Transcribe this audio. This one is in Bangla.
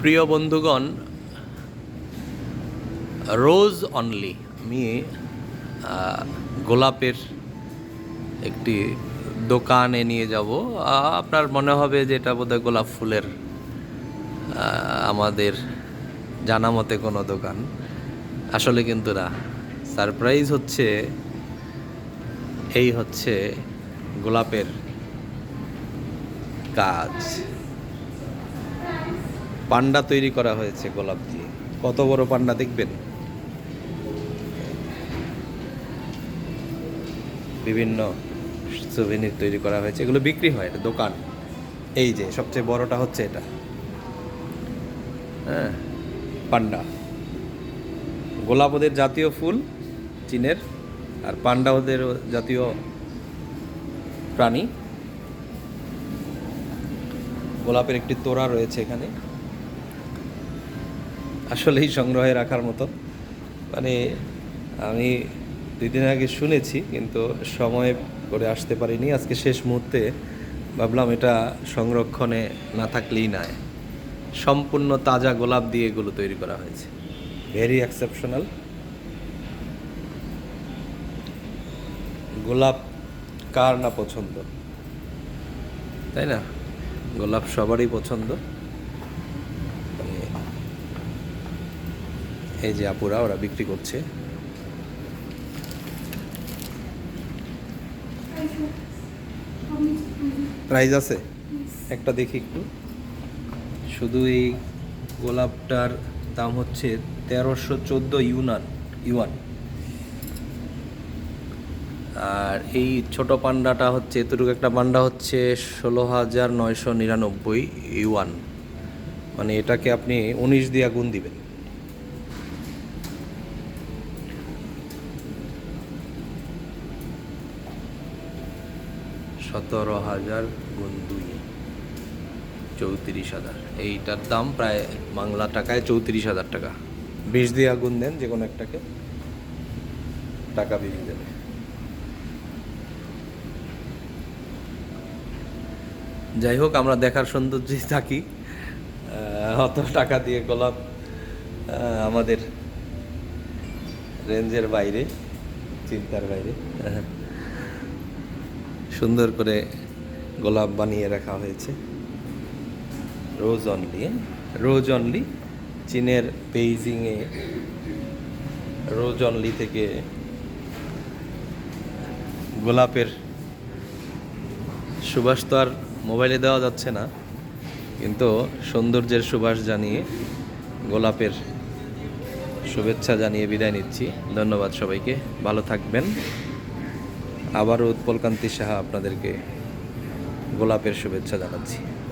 প্রিয় বন্ধুগণ, রোজ অনলি আমি গোলাপের একটি দোকানে নিয়ে যাব। আপনার মনে হবে যে এটা বোধহয় গোলাপ ফুলের আমাদের জানা মতে কোনো দোকান। আসলে কিন্তু না। সারপ্রাইজ হচ্ছে, এই হচ্ছে গোলাপের কাজ। পান্ডা তৈরি করা হয়েছে গোলাপ দিয়ে। কত বড় পান্ডা দেখবেন? বিভিন্ন সুভিনির তৈরি করা হয়েছে। এগুলো বিক্রি হয়, এটা দোকান। এই যে, সবচেয়ে বড়টা হচ্ছে এটা। হ্যাঁ পান্ডা। গোলাপ ওদের জাতীয় ফুল চীনের, আর পান্ডা ওদের জাতীয় প্রাণী। গোলাপের একটি তোড়া রয়েছে এখানে। আসলেই সংগ্রহে রাখার মতো। মানে আমি দুই দিন আগে শুনেছি, কিন্তু সময় করে আসতে পারিনি। আজকে শেষ মুহূর্তে ভাবলাম এটা সংরক্ষণে না থাকলেই নয়। সম্পূর্ণ তাজা গোলাপ দিয়ে এগুলো তৈরি করা হয়েছে। ভেরি এক্সেপশনাল গোলাপ কার না পছন্দ? তাই না? গোলাপ সবারই পছন্দ মানে এই যে আপুরা, ওরা বিক্রি করছে। প্রাইস আছে? একটা দেখি একটু। শুধু এই গোলাপটার দাম হচ্ছে তেরোশো চোদ্দ ইউনান, ইউয়ান। আর এই ছোট পান্ডাটা হচ্ছে, এতটুকু একটা পান্ডা হচ্ছে ষোলো হাজার নয়শো নিরানব্বই ইউয়ান। মানে এটাকে আপনি উনিশ দিয়া গুণ দিবেন। সতেরো হাজার গুণ দুই, চৌত্রিশ হাজার। এইটার দাম প্রায় বাংলা টাকায় চৌত্রিশ হাজার টাকা। বিশ দিয়ে আগুন দেন যে কোনো একটাকে, টাকা বেরিয়ে যাবে যাই হোক, আমরা দেখার সৌন্দর্যে থাকি। অত টাকা দিয়ে গোলাপ আমাদের রেঞ্জের বাইরে, চিন্তার বাইরে। সুন্দর করে গোলাপ বানিয়ে রাখা হয়েছে। রোজ অনলি রোজ অনলি চীনের বেইজিংয়ে রোজ অনলি থেকে গোলাপের সুবাস তো আর মোবাইলে দেওয়া যাচ্ছে না, কিন্তু সৌন্দর্যের সুবাস জানিয়ে গোলাপের শুভেচ্ছা জানিয়ে বিদায় নিচ্ছি। ধন্যবাদ সবাইকে, ভালো থাকবেন। আবারও উৎপলকান্তি সাহা আপনাদেরকে গোলাপের শুভেচ্ছা জানাচ্ছি।